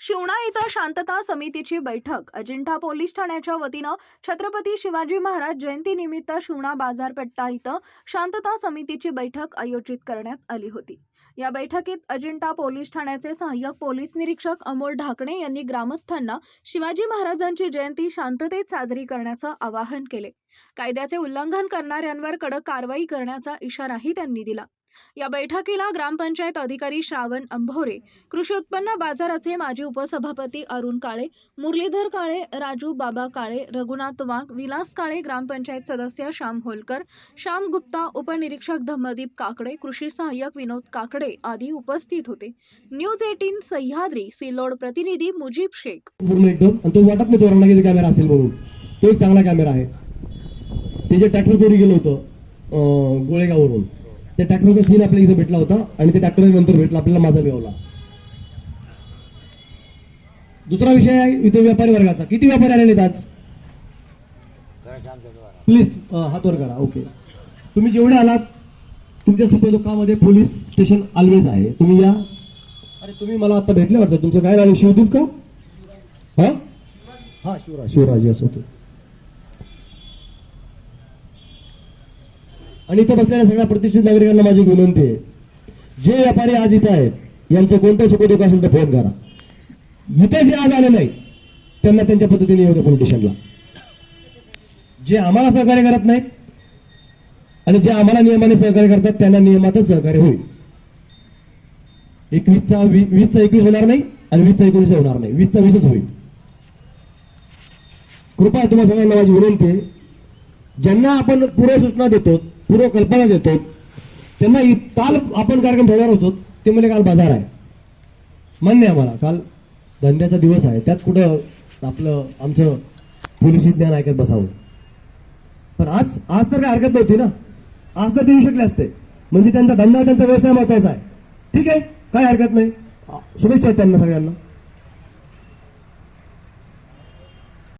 शिवणा इथं शांतता समितीची बैठक. अजिंठा पोलीस ठाण्याच्या वतीनं छत्रपती शिवाजी महाराज जयंतीनिमित्त शिवणा बाजारपेठा इथं शांतता समितीची बैठक आयोजित करण्यात आली होती. या बैठकीत अजिंठा पोलीस ठाण्याचे सहाय्यक पोलीस निरीक्षक अमोल ढाकणे यांनी ग्रामस्थांना शिवाजी महाराजांची जयंती शांततेत साजरी करण्याचं आवाहन केले. कायद्याचे उल्लंघन करणाऱ्यांवर कडक कारवाई करण्याचा इशाराही त्यांनी दिला. या बैठकीला ग्रामपंचायत अधिकारी श्रावण अंभोरे कृषी उत्पन्न बाजाराचे माजी उपसभापती अरुण काळे मुरलीधर काळे राजू बाबा काळे रघुनाथ वाघ विलास काळे ग्रामपंचायत सदस्य श्याम होलकर श्याम गुप्ता उपनिरीक्षक धम्मदीप काकडे कृषी सहाय्यक विनोद काकडे आदी उपस्थित होते. न्यूज एटीन सह्याद्री सिल्लोड प्रतिनिधी मुजीब शेख. पूर्ण एकदम तो वाटत नाही चोरांना कॅमेरा असेल म्हणून. तो एक चांगला कॅमेरा आहे. ते जे ट्रॅक्टर चोरी गेलं होतं गोळेगाववरून त्या ट्रॅक्टरचा सीन आपल्या इथे भेटला होता आणि ते ट्रॅक्टर नंतर भेटला आपल्याला माझा गावला दुसरा विषय आहे इथे व्यापारी वर्गाचा. किती व्यापारी आलेले आहेत आज? प्लीज हात वर करा. ओके तुम्ही जेवढे आलात तुमच्या सुख पोलीस स्टेशन ऑलवेज आहे. तुम्ही या. अरे तुम्ही मला आता भेटले वाटतं. तुमचं काय नाव शिवदीप का? हा? हा शिवराज. शिवराज येस ओके आणि इथं बसलेल्या सगळ्या प्रतिष्ठित नागरिकांना माझी विनंती आहे. जे व्यापारी आज इथं आहेत यांचं कोणतं सुखदुःख असेल तर फोन करा. इथे जे आज आले नाही त्यांना त्यांच्या पद्धतीने येऊ द्या पोलिटिशियनला जे आम्हाला सहकार्य करत नाहीत आणि जे आम्हाला नियमाने सहकार्य करतात त्यांना नियमातच सहकार्य होईल. एकवीसचा वी- वीसचा एकवीस होणार नाही आणि वीसचा एकोणीस होणार नाही. वीसचा वीसच होईल. कृपया तुम्हाला सगळ्यांना माझी विनंती आहे. ज्यांना आपण पुढे सूचना देतो पूर्व कल्पना देतो. त्यांना काल आपण कार्यक्रम ठेवणार होतो ते म्हणजे काल बाजार आहे. मान्य आहे मला काल धंद्याचा दिवस आहे. त्यात कुठं आपलं आमचं पोलीस विज्ञान ऐकत बसावं. पण आज आज तर काय हरकत नव्हती ना? आज तर ते येऊ शकले असते. म्हणजे त्यांचा धंदा त्यांचा व्यवसाय महत्त्वाचा आहे. ठीक आहे? काय हरकत नाही. शुभेच्छा आहेत त्यांना सगळ्यांना.